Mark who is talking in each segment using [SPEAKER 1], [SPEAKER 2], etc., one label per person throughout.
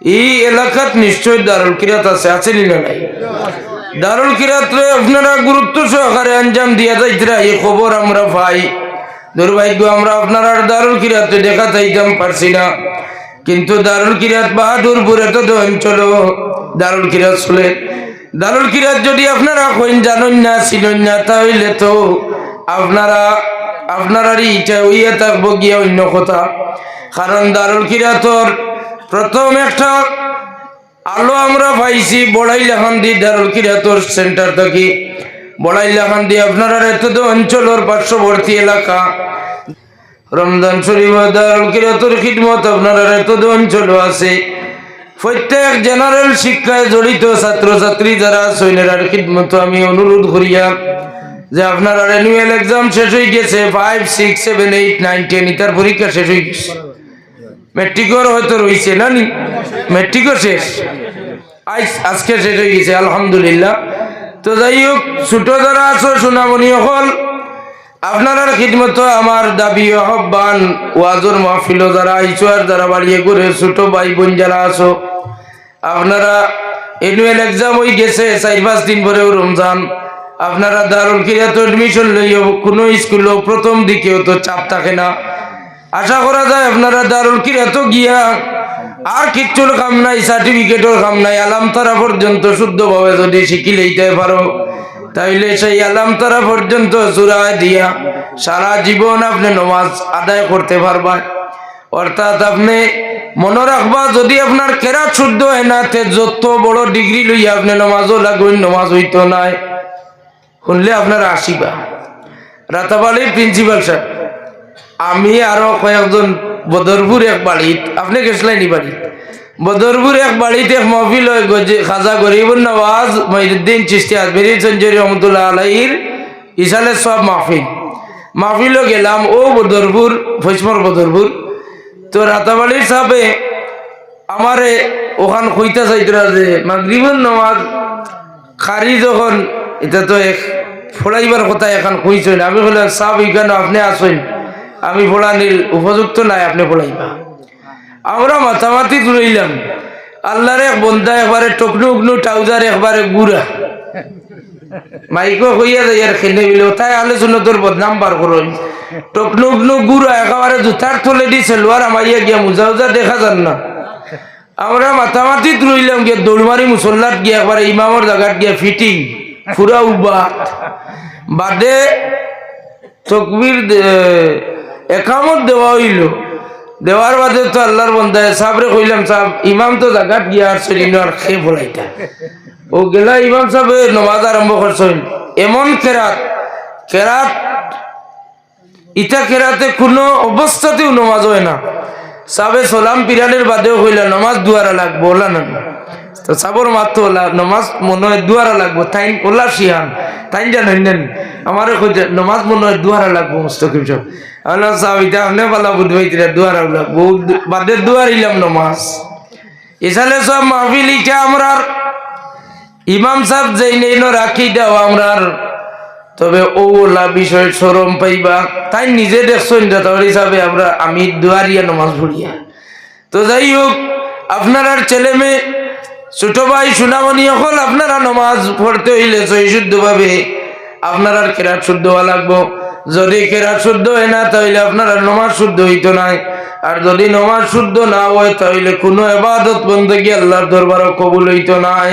[SPEAKER 1] এই এলাকাত নিশ্চয় দারুল কিরাত আছে আছে না নাই? দারুল কিরাতরে আপনারা গুরুত্ব সহকারে আঞ্জাম দিয়া যাইতরা, এই খবর আমরা পাই। দুর্ভাগ্য, আমরা আপনারা দারুল কিরাতে দেখা যাইতাম পারছি না। কিন্তু দারুল কিরাত বাহাদুরপুরে তো অঞ্চল দারুল কিরাত চলে। দারুল কিরাত যদি আপনারা কইন জানেন না, চিনেন না, তাহলে তো আপনারা আপনারা ইটা হইয়া থাকব গিয়া অন্য কথা। কারণ দারুল কিরাতর প্রথম একটা, আলো আমরা পাইছি বড়াই লাখান্দি দারুল কিরাতর সেন্টার থেকে। বড়াই লাখান্দি আপনারা এত অঞ্চলের পার্শ্ববর্তী এলাকা। রমজান শরীফ দারুল কিরাতর খিদমত আপনারা এত অঞ্চল আছে। প্রত্যেক জেনারেল শিক্ষায় জড়িত ছাত্রছাত্রী যারা সৈন্যের খিদমত, আমি অনুরোধ করিয়া যে আপনার অ্যানুয়াল এক্সাম শেষ হয়ে গেছে five six seven eight nine ten ইতার পরীক্ষা শেষ হয়ে গেছে। মেট্রিকর হয়তো রয়েছে না নি? মেট্রিকও শেষ। আজ আজকে শেষ হয়ে গেছে, আলহামদুলিল্লাহ। তো যাই হোক, ছোট যারা আছো, সোনামণি হল আপনারা খিদমত আমার দাবি আহ্বান, ওয়াজর মাহফিল যারা আইছো আর যারা বাড়িয়ে করে ছোট ভাই বোন যারা আছো, আপনারা এনুয়াল এক্সাম হয়ে গেছে, চার পাঁচ দিন পরেও রমজান। আপনারা দারুল কিরাত এডমিশন লইও, কোনো স্কুলেও প্রথম দিকেও তো চাপ থাকে না। আশা করা যায় আপনারা দারুল কিরাত গিয়া আর কিচ্ছুর কাম নাই সার্টিফিকেটের কাম নাই, আলাম তারা পর্যন্ত শুদ্ধভাবে যদি শিখি লইতে পারো, তাইলে সেই আলাম তারা পর্যন্ত চূড়ায় দিয়া সারা জীবন আপনি নমাজ আদায় করতে পারবা অর্থাৎ আপনি মনে রাখবা, যদি আপনার কেরা শুদ্ধ হয় না, তে যত বড় ডিগ্রি লইয়া আপনি নমাজও লাগুন নমাজ হইতো নাই। শুনলে আপনারা আসিবা। রাতাবাড়ির প্রিন্সিপাল সাহেব। আমি আরও কয়েকজন বদরপুর এক বাড়িত। আপনি গেছিলেন নি বাড়িত। বদরপুর এক বাড়িতে এক মহফিল খাজা গরিবুর নওয়াজ মহিউদ্দিন চিস্তি আজমেরি, সঞ্জরি রহমতুল্লাহ আলাইহির ইসালে সব মাহফিল। মাহফিলও গেলাম, ও বদরপুর ফৈসমর বদরপুর। তো রাতাবাড়ির সাহেবে আমারে ওখান কইতা চাইতরা যে মাগরিবুর নওয়াজ, খারি যখন, এটা তো এক ফোড়াইবার কথা এখন কইছেন আমি বললাম সাহ কেন আপনি আসেন। আমি ফোড়ানির উপযুক্ত নাই আপনি ফোড়াইবা আমরা মাথামাতি তুলাইলাম আল্লাহর এক বন্ধা একবারে টকনু উকনু ট্রাউজার একবারে গুড়া। মাইকো হইয়া যায় আর খেলে বিলে তাই আলোচনা তোর বদনাম বার করুন টকনু উকনু গুড়া একেবারে জুতার তলে দি সেলোয়ার আমাইয়া গিয়া মুজা উজা দেখা যান না। আমরা মাথামাতি রইলাম গিয়ে দৌড়মারি মুসল্লাত গিয়ে একবারে ইমামর জায়গাত গিয়ে ফিটিং পুরা উবাত। বাদে তকবির একামত দেওয়া হইল। দেওয়ার বাদে তো আল্লাহর বন্ধায় সাবরে কইলাম সাহেব ইমাম তো জায়গাত গিয়া আর শরীর আর খেয়ে বলাইতা ও গেলা ইমাম সাহেব নমাজ আরম্ভ করছেন। এমন কেরাত কেরাত, ইটা কেরাতে কোনো অবস্থাতেও নমাজ হয় না। সাবে সালাম পিরানের বাদেও হইলা নমাজ দুয়ারা লাগবো, ওলা না তো সাবর মাত্র ওলা, নমাজ মনে হয় দুয়ারা লাগবো তাই ওলা শিহান তাই জানেন নেন আমার কইতে নমাজ মনে হয় দুয়ারা লাগবো মুস্তকিম সব। আল্লাহ সাহেব, এটা আপনি পালা বুধ ভাইতিরা দুয়ারা লাগবো। বাদে দুয়ার ইলাম নমাজ। এসালে সব মাহফিল ইটা আমরার। ইমাম সাহেব যেই নেই রাখি দাও আমরার। তবে ওলা বিষয় সরম পাইবা। তাই নিজে দেখছেন যথার হিসাবে আমরা আমি দুয়ারিয়া নমাজ পড়িয়া। তো যাই হোক, আপনার ছেলে মেয়ে ছোট ভাই সুনামণি হল আপনারা নমাজ পড়তে হইলে সহিশুদ্ধ ভাবে। আপনার আর কেরাত শুদ্ধ হওয়া লাগবো। যদি কেরাত শুদ্ধ হয় না, তাহলে আপনার আর নমাজ শুদ্ধ হইতো নাই। আর যদি নমাজ শুদ্ধ না হয়, তাহলে কোনো এবাদত বন্দী আল্লাহর দরবারও কবুল হইতো নাই।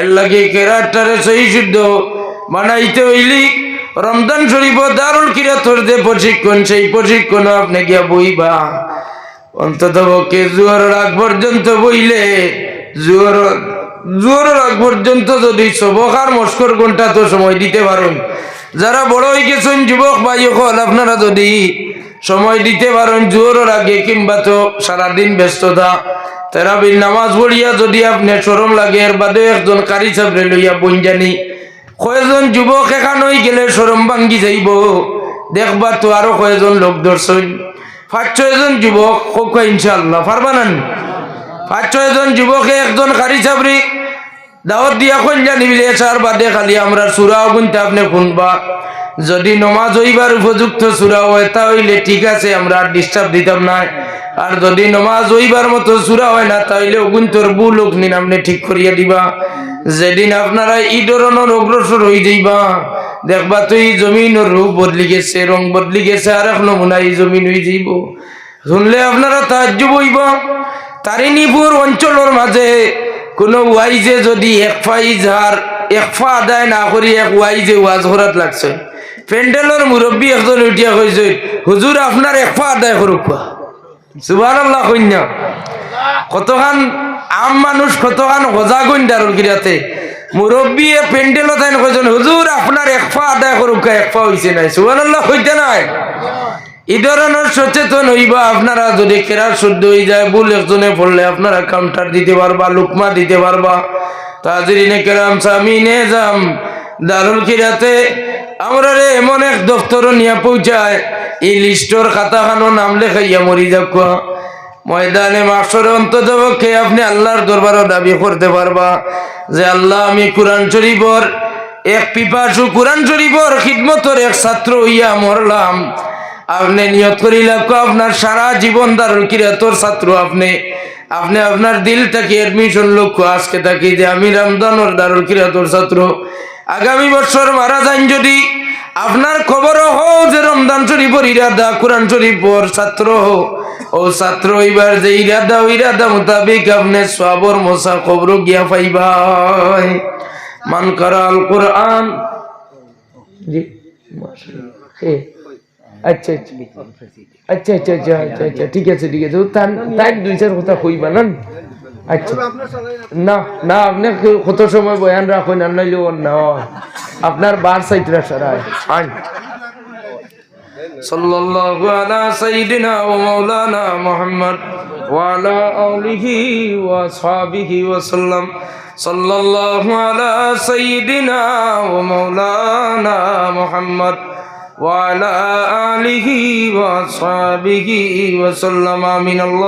[SPEAKER 1] এর লাগে কেরাতটারে সহি শুদ্ধ বানাইতে হইলি রমজান শরীফ দারুল কিরাতর যে প্রশিক্ষণ, সেই প্রশিক্ষণ আপনি গিয়া বইবা। অন্তত পক্ষে জুয়ার রাগ পর্যন্ত বইলে জুয়ার রাগ পর্যন্ত যদি সবকার মস্কর ঘণ্টা তো সময় দিতে পারেন। যারা বড় হয়ে গেছেন, যুবক ভাই হল আপনারা যদি সময় দিতে পারেন জোরের আগে কিংবা তো সারাদিন ব্যস্ততা। তেরাবির নামাজ পড়িয়া যদি আপনি সরম লাগে, এর বাদে একজন কারি সাবরে লইয়া বন জানি। কয়েকজন যুবক এখানেই গেলে সরম ভাঙ্গি যাইব। দেখবা তো আরও কয়েকজন লোক দর্শন পাঁচ ছয়জন যুবক, হোক ইনশাল্লাহ পারবা না? পাঁচ ছয়জন যুবকে, একজন কারি সাবরি দাওয়াত দিয়া কন্যা নিবিলে চার বাদে খালি আমরা সুরাও গুনতে আপনি শুনবা যদি নমাজ হইবার উপযুক্ত সুরা হয় তা হইলে ঠিক আছে, আমরা ডিস্টার্ব দিতাম না। আর যদি নমাজ হইবার মতো সুরা হয় না তাইলে ওগুন তোর বু লোক নিন আপনি ঠিক করিয়া দিবা। যেদিন আপনারা ই ধরনের অগ্রসর হয়ে যাইবা, দেখবা তো এই জমিনের রূপ বদলি গেছে, রং বদলি গেছে, আর এক নমুনা এই জমিন হয়ে যাইব। শুনলে আপনারা তাজ্য বইব তারিণীপুর অঞ্চলের মাঝে কোনো ওয়াইজে যদি এক আর এক ফা আদায় না করি এক ওয়াইজে ওয়াজ করাত লাগছে। প্যান্ডেলের মুরব্বী একজন উঠিয়া কইছে হুজুর আপনার এক ফা আদায় করুক সুবাহ আল্লাহ কন্যা কতখান আম মানুষ কতখান সজাগ দারুল গিরাতে মুরব্বী প্যান্ডেলত তাই কইছেন হুজুর আপনার এক ফা আদায় করুক এক ফা হইছে নাই। সুবাহ আল্লাহ নাই। এই ধরনের সচেতন হইবা, আপনারা যদি কেরার শুদ্ধ হয়ে যায়, ভুল একজনে পড়লে আপনারা কাউন্টার দিতে পারবা, লুকমা দিতে পারবা। তাজরিনে কেরাম, সামিনে যাম, দারুল কিরাতে আমরা এমন এক দপ্তর নিয়ে পৌঁছায়, এই লিস্টর খাতাখানো নাম লেখাইয়া মরি যাক। ময়দানে মাসর অন্তত পক্ষে আপনি আল্লাহর দরবারও দাবি করতে পারবা, যে আল্লাহ আমি কোরআন শরীফর এক পিপাসু কোরআন শরীফর খিদমতর এক ছাত্র হইয়া মরলাম। আপনি নিয়ত করি করিলে আপনার সারা জীবন দারুল কিরাতর ছাত্র আপনি। আপনি আপনার দিল থেকে এডমিশন লক্ষ্য, আজকে থাকি যে আমি রামদানোর দারুল কিরাতর ছাত্র। আগামী বছর মারা যান যদি, আপনার খবরও হোক যে রমদান শরীফর ইরাদা, কোরআন শরীফর ছাত্র। হো ও ছাত্র এবার যে ইরাদা ইরাদা মোতাবেক আপনি সবর মশা খবর গিয়া পাইবাই মান করাল কোরআন জি আচ্ছা আচ্ছা।, আচ্ছা আচ্ছা। আচ্ছা আচ্ছা আচ্ছা ঠিক আছে ঠিক আছে। তাই দুই চার কথা কইবা না আচ্ছা। না না কত সময় বয়ান না আপনার বার সাইটরা সারায়। আন। সাল্লাল্লাহু আলা সাইয়্যিদিনা ওয়া মাওলানা মুহাম্মদ وعلى آله وأصحابه وسلم. من الله.